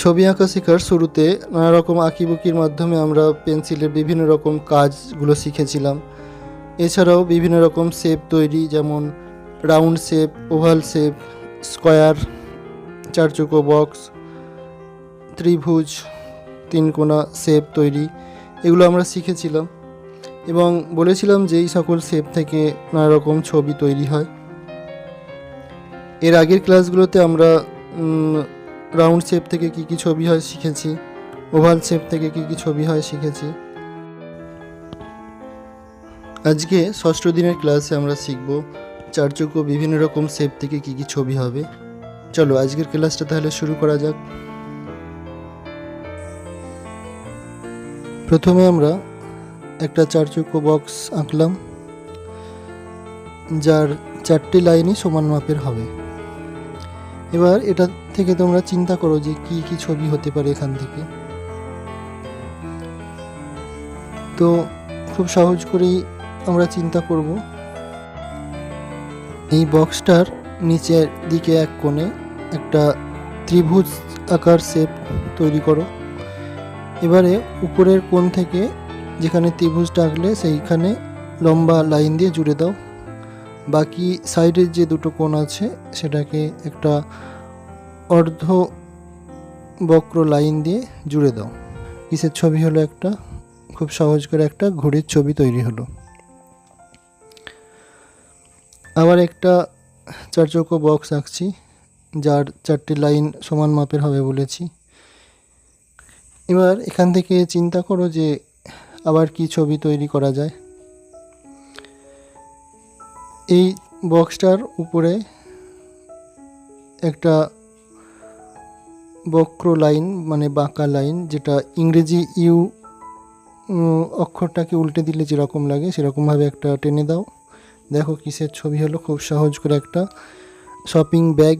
ছবি আঁকা শেখার শুরুতে নানা রকম আঁকিবুকির মাধ্যমে আমরা পেন্সিলের বিভিন্ন রকম কাজগুলো শিখেছিলাম। এছাড়াও বিভিন্ন রকম শেপ তৈরি, যেমন round shape, oval shape, square, চারচুকো box, ত্রিভুজ, তিনকোনা শেপ তৈরি, এগুলো আমরা শিখেছিলাম। এবং বলেছিলাম যে এই সকল শেপ থেকে নানা রকম ছবি তৈরি হয়। এর আগের ক্লাসগুলোতে আমরা রাউন্ড শেপ থেকে কী কী ছবি হয় শিখেছি। ওভাল শেপ থেকে কী কী ছবি হয় শিখেছি। আজকে ষষ্ঠ দিনের ক্লাসে আমরা শিখব চারচুকো বিভিন্ন রকম শেপ থেকে কী কী ছবি হবে। চলো আজকের ক্লাসটা তাহলে শুরু করা যাক। প্রথমে আমরা একটা চারচুকো বক্স আঁকলাম, যার চারটি লাইনই সমান মাপের হবে। এবার এটা থেকে তোমরা চিন্তা করো যে কি কি ছবি হতে পারে এখান থেকে। তো খুব সহজ করেই আমরা চিন্তা করব। এই বক্সটার নিচের দিকে এক কোণে একটা ত্রিভুজ আকার শেপ তৈরি করো। এবারে উপরের কোণ থেকে যেখানে ত্রিভুজটা আঁকলে সেইখানে লম্বা লাইন দিয়ে জুড়ে দাও। বাকি সাইডের যে দুটো কোণ আছে সেটাকে একটা অর্ধ বক্র লাইন দিয়ে জুড়ে দাও। কিসের ছবি হলো একটা? খুব সহজ করে একটা ঘড়ির ছবি তৈরি হলো। আবার একটা চারচৌকো বক্স আঁকছি, যার চারটি লাইন সমান মাপের হবে বলেছি। এবার এখান থেকে চিন্তা করো যে আবার কি ছবি তৈরি করা যায়। এই বক্সটার উপরে একটা বক্র লাইন মানে বাঁকা লাইন, যেটা ইংরেজি ইউ অক্ষরটাকে উল্টে দিলে যেরকম লাগে সেরকমভাবে একটা টেনে দাও। দেখো কিসের ছবি হলো, খুব সহজ করে একটা শপিং ব্যাগ,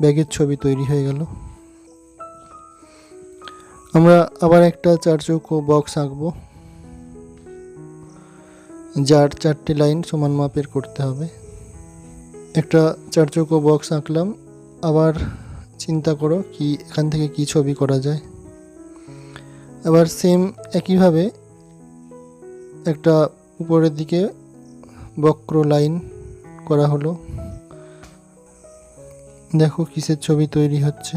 ব্যাগের ছবি তৈরি হয়ে গেল। আমরা আবার একটা চারচৌকো বক্স আঁকবো, যার চারটি লাইন সমান মাপের করতে হবে। একটা চারচৌকো বক্স আঁকলাম, আবার চিন্তা করো কি এখান থেকে কি ছবি করা যায়। আবার সেম একইভাবে একটা উপরের দিকে বক্র লাইন করা হলো। দেখো কিসের ছবি তৈরি হচ্ছে।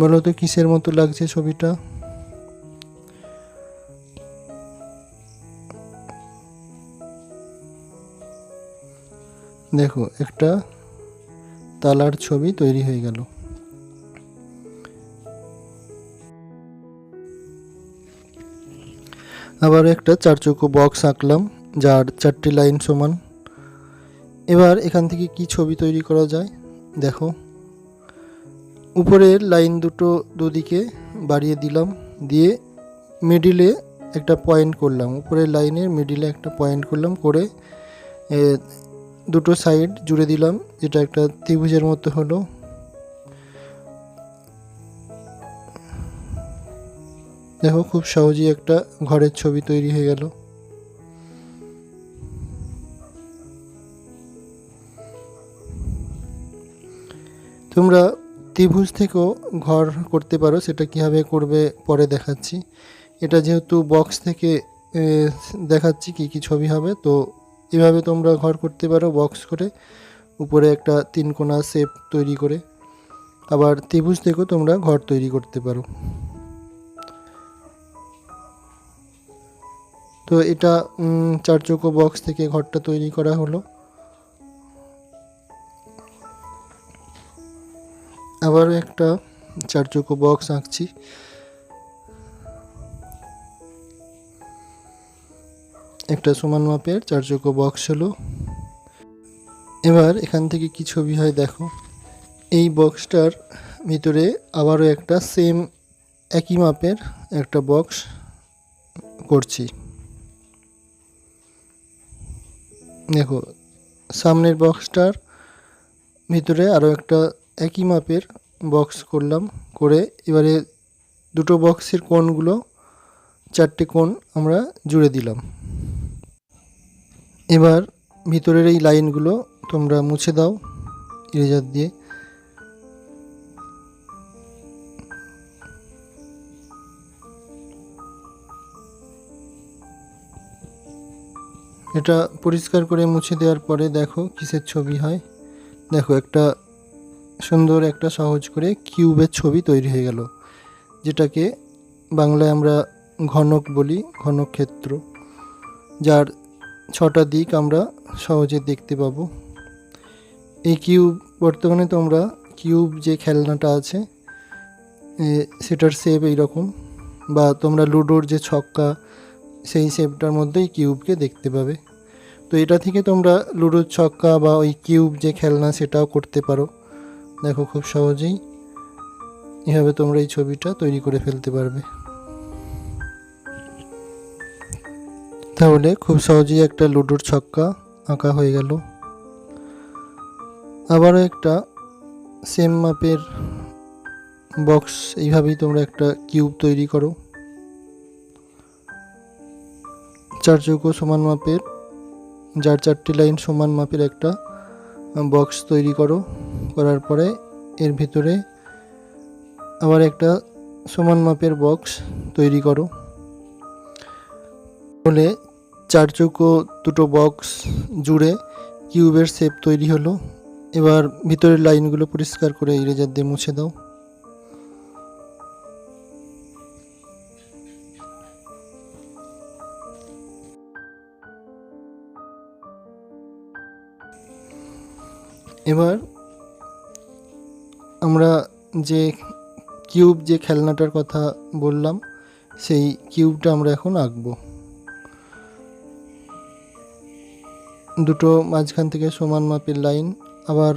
বলো তো কিসের মতো লাগছে ছবিটা? দেখো, একটা তালার ছবি তৈরি হয়ে গেল। আবার একটা চারচৌকো বক্স আঁকলাম, যার চারটি লাইন সমান। এবার এখান থেকে কি ছবি তৈরি করা যায়? দেখো। উপরের লাইন দুটো দুদিকে বাড়িয়ে দিলাম, দিয়ে মিডিলে একটা পয়েন্ট করলাম। উপরের লাইনের মিডিলে একটা পয়েন্ট করলাম, করে দুটো সাইড জুড়ে দিলাম, যেটা একটা ত্রিভুজের মতো হলো। দেখো, খুব সহজেই একটা ঘরের ছবি তৈরি হয়ে গেল। তোমরা ত্রিভুজ থেকেও ঘর করতে পারো, সেটা কীভাবে করবে পরে দেখাচ্ছি। এটা যেহেতু বক্স থেকে দেখাচ্ছি কী কী ছবি হবে, তো এভাবে তোমরা ঘর করতে পারো বক্স করে। উপরে একটা তিন কোণা শেপ তৈরি করে। আবার ত্রিভুজ থেকেও তোমরা ঘর তৈরি করতে পারো। তো এটা চারচৌকো বক্স থেকে ঘরটা তৈরি করা হলো। আবার একটা চারচৌকো বক্স আঁকছি। একটা সমান মাপের চারচৌকো বক্স হলো। এবার এখান থেকে কি ছবি হয় দেখো। এই বক্সটার ভিতরে আবারও একটা সেম একই মাপের একটা বক্স করছি। দেখো, সামনের বক্সটার ভিতরে আরও একটা একই মাপের বক্স করলাম করে এবারে দুটো বক্সের কোণগুলো চারটে কোণ আমরা জুড়ে দিলাম। এবার ভিতরের এই লাইনগুলো তোমরা মুছে দাও ইরেজার দিয়ে। এটা পরিষ্কার করে মুছে দেওয়ার পরে দেখো কিসের ছবি হয়। দেখো একটা সুন্দর একটা সহজ করে কিউবের ছবি তৈরি হয়ে গেল, যেটাকে বাংলায় আমরা ঘনক বলি, ঘনক্ষেত্র, যার ছটা দিক আমরা সহজে দেখতে পাবো। এই কিউব, বর্তমানে তোমরা কিউব যে খেলনাটা আছে সেটার শেপ এইরকম বা তোমরা লুডোর যে ছক্কা, সেই শেপটার মধ্যেই কিউবকে দেখতে পাবে। তো এটা থেকে তোমরা লুডোর ছক্কা বা ওই কিউব যে খেলনা সেটাও করতে পারো। দেখো খুব সহজেই, এভাবে তোমরা এই ছবিটা তৈরি করে ফেলতে পারবে। তাহলে খুব সহজেই একটা লুডোর ছক্কা আঁকা হয়ে গেল। আবারও একটা সেম মাপের বক্স, এইভাবেই তোমরা একটা কিউব তৈরি করো। চার চৌকো সমান মাপের, যার চারটি লাইন সমান মাপের একটা বক্স তৈরি করো। করার পরে এর ভিতরে আবার একটা সমান মাপের বক্স তৈরি করো। হলে চার চৌকো দুটো বক্স জুড়ে কিউবের শেপ তৈরি হলো। এবার ভিতরের লাইনগুলো পরিষ্কার করে ইরেজার দিয়ে মুছে দাও। এবার আমরা যে কিউব যে খেলনাটার কথা বললাম, সেই কিউবটা আমরা এখন আঁকবো। দুটো মাঝখান থেকে সমান মাপের লাইন আবার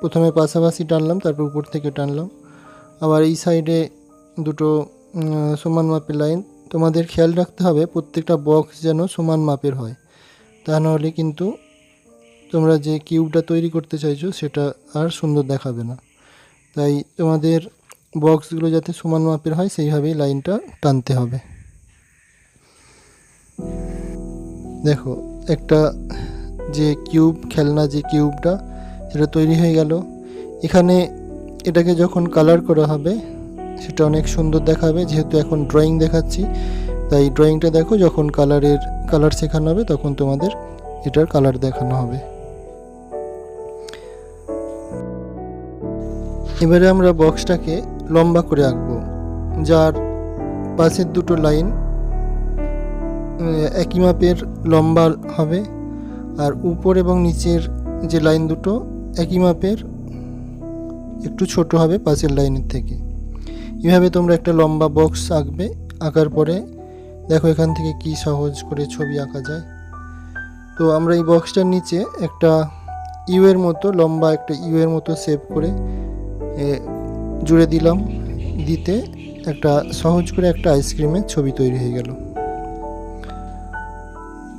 প্রথমে পাশাপাশি টানলাম, তারপর উপর থেকে টানলাম। আবার এই সাইডে দুটো সমান মাপের লাইন তোমাদের খেয়াল রাখতে হবে প্রত্যেকটা বক্স যেন সমান মাপের হয়। তা নাহলে কিন্তু তোমরা যে কিউবটা তৈরি করতে চাইছো, সেটা আর সুন্দর দেখাবে না। তাই তোমাদের বক্সগুলো যাতে সমান মাপের হয়, সেইভাবেই লাইনটা টানতে হবে। দেখো একটা যে কিউব, খেলনা যে কিউবটা, সেটা তৈরি হয়ে গেল। এখানে এটাকে যখন কালার করা হবে, সেটা অনেক সুন্দর দেখাবে। যেহেতু এখন ড্রয়িং দেখাচ্ছি, তাই ড্রয়িংটা দেখো, যখন কালারের কালার শেখানো হবে, তখন তোমাদের এটার কালার দেখানো হবে। এবারে আমরা বক্সটাকে লম্বা করে আঁকবো, যার পাশের দুটো লাইন একই মাপের লম্বা হবে আর উপর এবং নিচের যে লাইন দুটো একই মাপের একটু ছোট হবে পাশের লাইনের থেকে। এভাবে তোমরা একটা লম্বা বক্স আঁকবে, আঁকার পরে দেখো এখান থেকে কি সহজ করে ছবি আঁকা যায়। তো আমরা এই বক্সটার নিচে একটা ইউ এর মতো, লম্বা একটা ইউ এর মতো শেপ করে জুড়ে দিলাম। দিতে একটা সহজ করে একটা আইসক্রিমের ছবি তৈরি হয়ে গেল।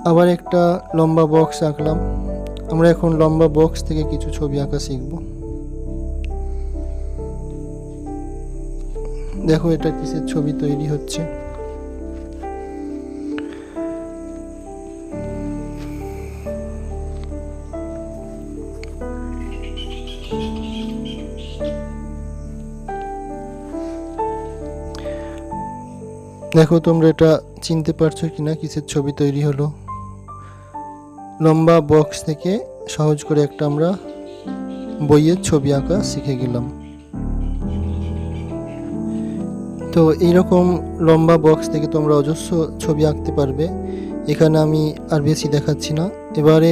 আবার একটা লম্বা বক্স আঁকলাম। আমরা এখন লম্বা বক্স থেকে কিছু ছবি আঁকা শিখব। দেখো এটা কিসের ছবি তৈরি হচ্ছে। দেখো তোমরা এটা চিনতে পারছ কিনা, কিসের ছবি তৈরি হলো। লম্বা বক্স থেকে সহজ করে একটা আমরা বইয়ের ছবি আঁকা শিখে গেলাম। তো এইরকম লম্বা বক্স থেকে তোমরা অজস্র ছবি আঁকতে পারবে। এখানে আমি আর বেশি দেখাচ্ছি না। এবারে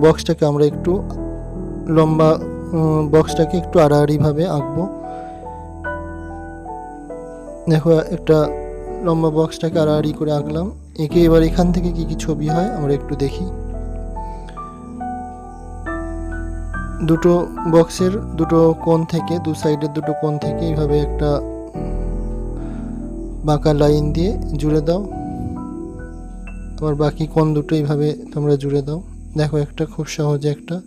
বক্সটাকে আমরা একটু লম্বা বক্সটাকে একটু আড়াআড়িভাবে আঁকবো। দেখো, একটা লম্বা বক্সটাকে আড়াআড়ি করে আঁকলাম। একে এবার এখান থেকে কি কি ছবি হয় আমরা একটু দেখি। দুটো বক্সের দুটো কোণ থেকে, দু সাইডের দুটো কোণ থেকে এইভাবে একটা বাঁকা লাইন দিয়ে জুড়ে দাও। তোমার বাকি কোণ দুটো এইভাবে তোমরা জুড়ে দাও। দেখো একটা খুব সহজে একটা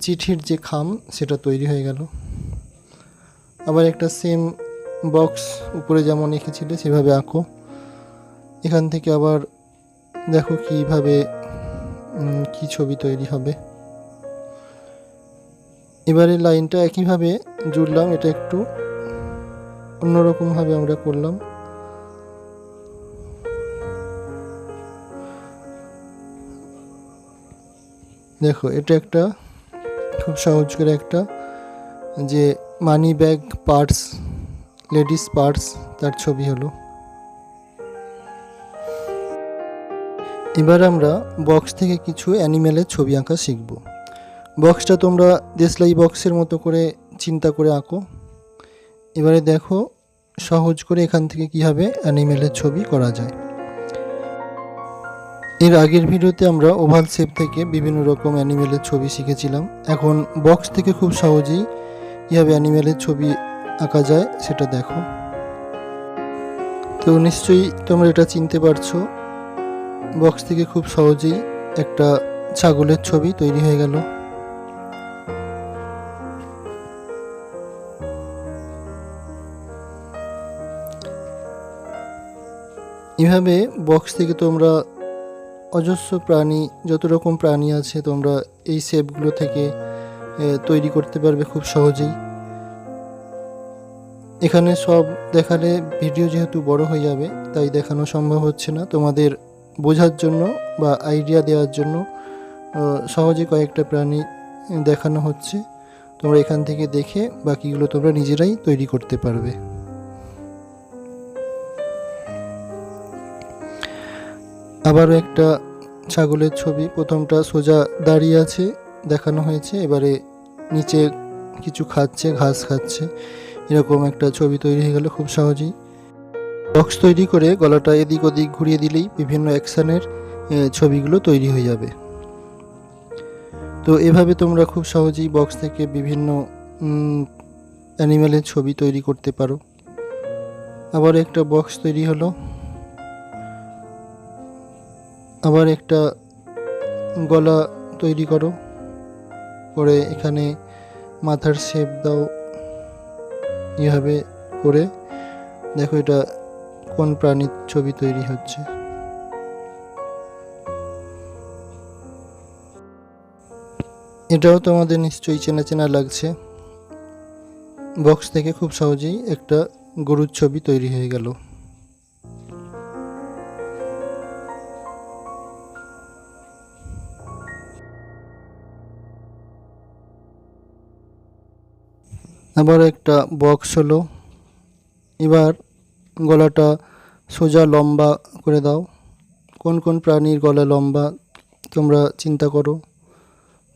চিঠির যে খাম, সেটা তৈরি হয়ে গেল। আবার একটা সেম বক্স উপরে যেমন এঁকেছিলে, সেভাবে আঁকো। এখান থেকে আবার দেখো কীভাবে কি ছবি তৈরি হবে। এবারে লাইনটা একইভাবে জুড়লাম, এটা একটু অন্যরকমভাবে আমরা করলাম। দেখো, এটা একটা খুব সহজ করে একটা যে money bag purse ladies purse তার ছবি হলো। এবার আমরা বক্স থেকে কিছু অ্যানিম্যালের ছবি আঁকা শিখব। বক্সটা তোমরা দেশলাই বক্সের মতো করে চিন্তা করে আঁকো। এবারে দেখো সহজ করে এখান থেকে কীভাবে অ্যানিমেলের ছবি করা যায়। এর আগের ভিডিওতে আমরা ওভাল শেপ থেকে বিভিন্ন রকম অ্যানিমেলের ছবি শিখেছিলাম। এখন বক্স থেকে খুব সহজেই কীভাবে অ্যানিমেলের ছবি আঁকা যায় সেটা দেখো। তো নিশ্চয়ই তোমরা এটা চিনতে পারছ। বক্স থেকে খুব সহজেই একটা ছাগলের ছবি তৈরি হয়ে গেল। এভাবে বক্স থেকে তোমরা অজস্র প্রাণী, যত রকম প্রাণী আছে, তোমরা এই শেপগুলো থেকে তৈরি করতে পারবে খুব সহজেই। এখানে সব দেখালে ভিডিও যেহেতু বড় হয়ে যাবে, তাই দেখানো সম্ভব হচ্ছে না। তোমাদের বোঝার জন্য বা আইডিয়া দেওয়ার জন্য সহজে কয়েকটা প্রাণী দেখানো হচ্ছে। তোমরা এখান থেকে দেখে বাকিগুলো তোমরা নিজেরাই তৈরি করতে পারবে। আবারও একটা ছাগলের ছবি। প্রথমটা সোজা দাঁড়িয়ে আছে, দেখানো হয়েছে। এবারে নিচে কিছু খাচ্ছে, ঘাস খাচ্ছে। এরকম একটা ছবি তৈরি হয়ে গেল খুব সহজেই। বক্স তৈরি করে গলাটা এদিক ওদিক ঘুরিয়ে দিলেই বিভিন্ন অ্যাকশানের ছবিগুলো তৈরি হয়ে যাবে। তো এভাবে তোমরা খুব সহজেই বক্স থেকে বিভিন্ন অ্যানিম্যালের ছবি তৈরি করতে পারো। আবার একটা বক্স তৈরি হলো। আবার একটা গলা তৈরি করো। করে এখানে মাথার শেপ দাও। এভাবে করে দেখো এটা কোন প্রাণীর ছবি তৈরি হচ্ছে। এটাও তোমাদের নিশ্চয়ই চেনা চেনা লাগছে। বক্স থেকে খুব সহজেই একটা গরুর ছবি তৈরি হয়ে গেল। আবার একটা বক্স হলো। এবার গলাটা সোজা লম্বা করে দাও। কোন কোন প্রাণীর গলা লম্বা তোমরা চিন্তা করো।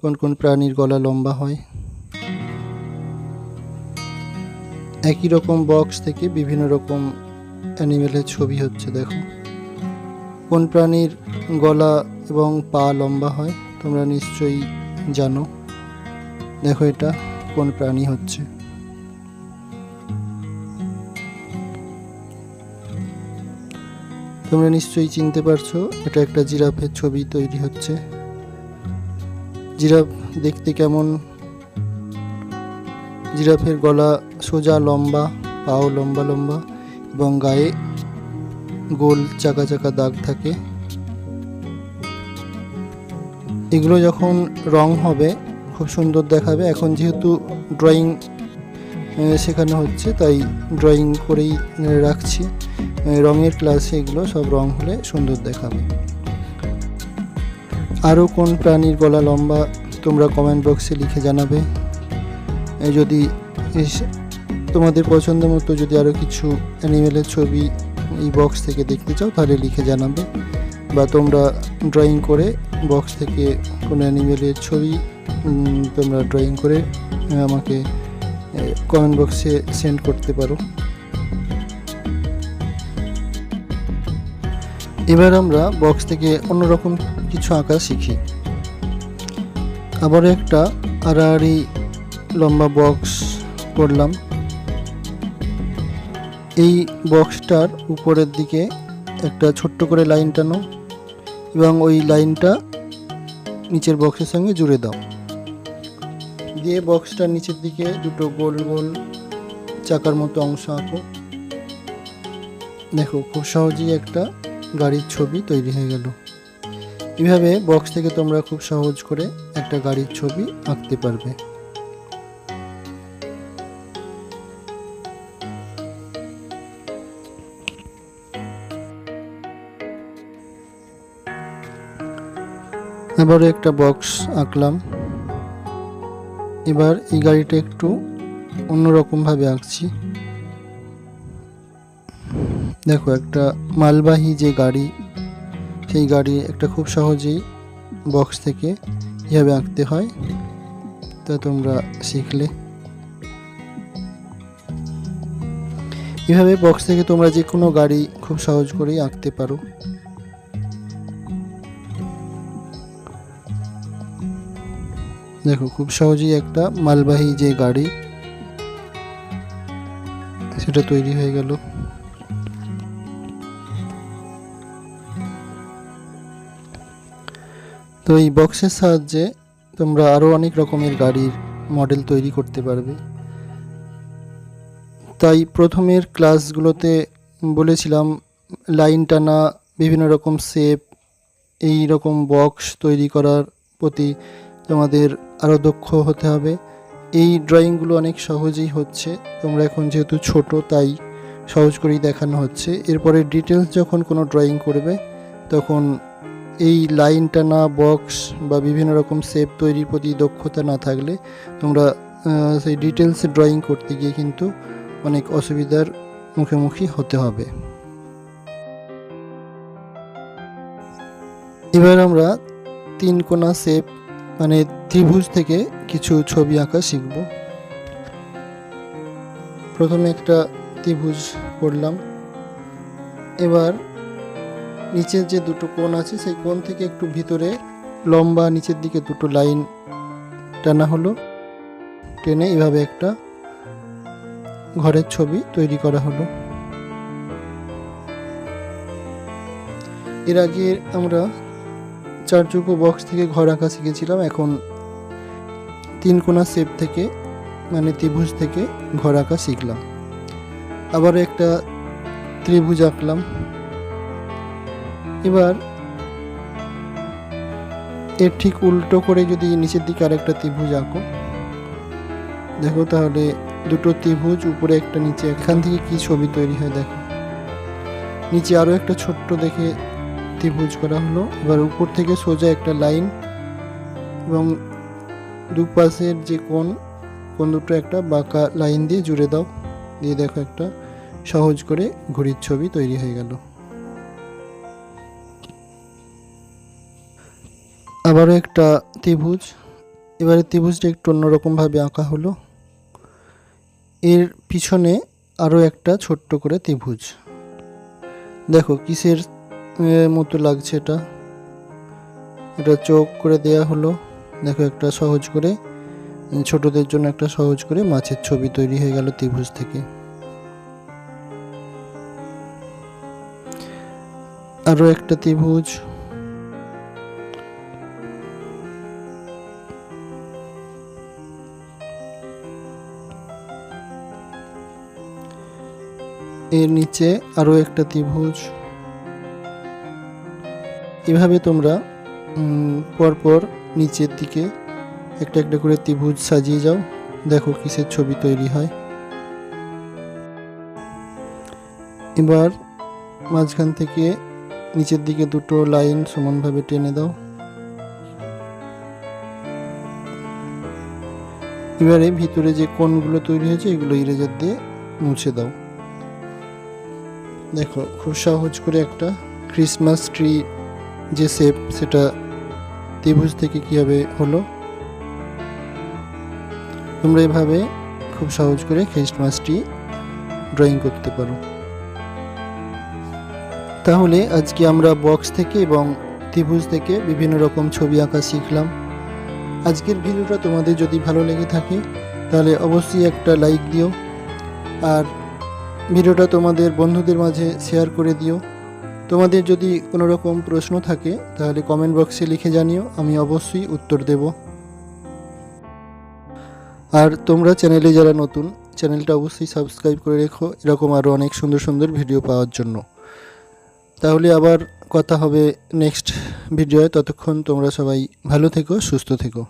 কোন কোন প্রাণীর গলা লম্বা হয়। একই রকম বক্স থেকে বিভিন্ন রকম অ্যানিমেলের ছবি হচ্ছে, দেখো। কোন প্রাণীর গলা এবং পা লম্বা হয়, তোমরা নিশ্চয়ই জানো। দেখো এটা কোন প্রাণী হচ্ছে। তোমরা নিশ্চয়ই চিনতে পারছ, এটা একটা জিরাফের ছবি তৈরি হচ্ছে। জিরাফ দেখতে কেমন? জিরাফের গলা সোজা লম্বা, পাও লম্বা লম্বা এবং গায়ে গোল চাকা চাকা দাগ থাকে। এগুলো যখন রং হবে, খুব সুন্দর দেখাবে। এখন যেহেতু ড্রয়িং শেখানো হচ্ছে, তাই ড্রয়িং করেই রাখছি। রঙের ক্লাসে এগুলো সব রং হলে সুন্দর দেখাবে। আরও কোন প্রাণীর গলা লম্বা, তোমরা কমেন্ট বক্সে লিখে জানাবে। যদি তোমাদের পছন্দ মতো যদি আরও কিছু অ্যানিমেলের ছবি এই বক্স থেকে দেখতে চাও, তাহলে লিখে জানাবে। বা তোমরা ড্রয়িং করে বক্স থেকে কোনো অ্যানিমেলের ছবি তোমরা ড্রয়িং করে আমাকে কমেন্ট বক্সে সেন্ড করতে পারো। এবার আমরা বক্স থেকে অন্যরকম কিছু আঁকা শিখি। আবার একটা আড়াআড়ি লম্বা বক্স করলাম। এই বক্সটার উপরের দিকে একটা ছোট্ট করে লাইন টানো এবং ওই লাইনটা নিচের বক্সের সঙ্গে জুড়ে দাও। দিয়ে বক্সটার নিচের দিকে দুটো গোল গোল চাকার মতো অংশ আঁকো। দেখো, খুব সহজেই একটা গাড়ির ছবি তৈরি হয়ে গেল। এভাবে বক্স থেকে তোমরা খুব সহজ করে একটা গাড়ির ছবি আঁকতে পারবে। আবারও একটা বক্স আঁকলাম। এবার এই গাড়িটা একটু অন্যরকমভাবে আঁকছি। দেখো, একটা মালবাহী যে গাড়ি, সেই গাড়ি একটা খুব সহজেই বক্স থেকে কীভাবে আঁকতে হয়, তা তোমরা শিখলে। এভাবে বক্স থেকে তোমরা যে কোনো গাড়ি খুব সহজ করেই আঁকতে পারো। দেখো, খুব সহজেই একটা মালবাহী যে গাড়ি, সেটা তৈরি হয়ে গেল। তো এই বক্সের সাহায্যে তোমরা আরও অনেক রকমের গাড়ির মডেল তৈরি করতে পারবে। তাই প্রথমের ক্লাসগুলোতে বলেছিলাম লাইন টানা, বিভিন্ন রকম শেপ এই রকম বক্স তৈরি করার প্রতি তোমাদের আরও দক্ষ হতে হবে। এই ড্রয়িংগুলো অনেক সহজেই হচ্ছে। তোমরা এখন যেহেতু ছোট, তাই সহজ করেই দেখানো হচ্ছে। এরপরে ডিটেলস যখন কোনো ড্রয়িং করবে, তখন এই লাইন টানা বক্স বা বিভিন্ন রকম শেপ তৈরির প্রতি দক্ষতা না থাকলে তোমরা সেই ডিটেলস ড্রয়িং করতে গিয়ে কিন্তু অনেক অসুবিধার মুখোমুখি হতে হবে। এবার আমরা তিন কোনা শেপ মানে ত্রিভুজ থেকে কিছু ছবি আঁকা শিখব। প্রথমে একটা ত্রিভুজ করলাম। এবার নিচের যে দুটো কোণ আছে, সেই কোণ থেকে একটু ভিতরে লম্বা নিচের দিকে দুটো লাইন টানা হলো। টেনে এভাবে একটা ঘরের ছবি তৈরি করা হলো। এর আগে আমরা চার বক্স থেকে ঘর আঁকা শিখেছিলাম। এখন তিন কোনা শেপ থেকে মানে ত্রিভুজ থেকে ঘর আঁকা শিখলাম। আবার একটা ত্রিভুজ আঁকলাম। এবার এর ঠিক উল্টো করে যদি নিচের দিকে আরেকটা ত্রিভুজ আঁকো, দেখো তাহলে দুটো ত্রিভুজ, উপরে একটা, নিচে, এখান থেকে কি ছবি তৈরি হয় দেখো। নিচে আরও একটা ছোট্ট দেখে ত্রিভুজ করা হলো। এবার উপর থেকে সোজা একটা লাইন এবং দুপাশের যে কোন কোন দুটো একটা বাঁকা লাইন দিয়ে জুড়ে দাও। দিয়ে দেখো একটা সহজ করে ঘড়ির ছবি তৈরি হয়ে গেল। আবারও একটা ত্রিভুজ। এবারে ত্রিভুজটা একটু অন্যরকমভাবে আঁকা হলো। এর পিছনে আরও একটা ছোট্ট করে ত্রিভুজ। দেখো, কিসের মতো লাগছে এটা। এটা চোখ করে দেয়া হলো। দেখো একটা সহজ করে। ছোটদের জন্য একটা সহজ করে মাছের ছবি তৈরি হয়ে গেল ত্রিভুজ থেকে। আরও একটা ত্রিভুজ। এর নিচে আরও একটা ত্রিভুজ। এভাবে তোমরা পরপর নিচের দিকে একটা একটা করে ত্রিভুজ সাজিয়ে যাও। দেখো কিসের ছবি তৈরি হয়। এবার মাঝখান থেকে নিচের দিকে দুটো লাইন সমানভাবে টেনে দাও। এবারে ভিতরে যে কোণগুলো তৈরি হয়েছে, এগুলো ইরেজার দিয়ে মুছে দাও। দেখো, খুব সহজ করে একটা ক্রিসমাস ট্রি যে শেপ সেটা ত্রিভুজ থেকে কীভাবে হলো? তোমরা এভাবে খুব সহজ করে খ্রিস্টমাসটি ড্রয়িং করতে পারো। তাহলে আজকে আমরা বক্স থেকে এবং ত্রিভুজ থেকে বিভিন্ন রকম ছবি আঁকা শিখলাম। আজকের ভিডিওটা তোমাদের যদি ভালো লেগে থাকে, তাহলে অবশ্যই একটা লাইক দিও। আর ভিডিওটা তোমাদের বন্ধুদের মাঝে শেয়ার করে দিও। তোমাদের যদি কোনো রকম প্রশ্ন থাকে, তাহলে কমেন্ট বক্সে লিখে জানিও, আমি অবশ্যই উত্তর দেব। আর তোমরা চ্যানেলে যারা নতুন চ্যানেলটা অবশ্যই সাবস্ক্রাইব করে রেখো, এরকম আরও অনেক সুন্দর সুন্দর ভিডিও পাওয়ার জন্য। তাহলে আবার কথা হবে নেক্সট ভিডিওয় ততক্ষণ তোমরা সবাই ভালো থেকো, সুস্থ থেকো।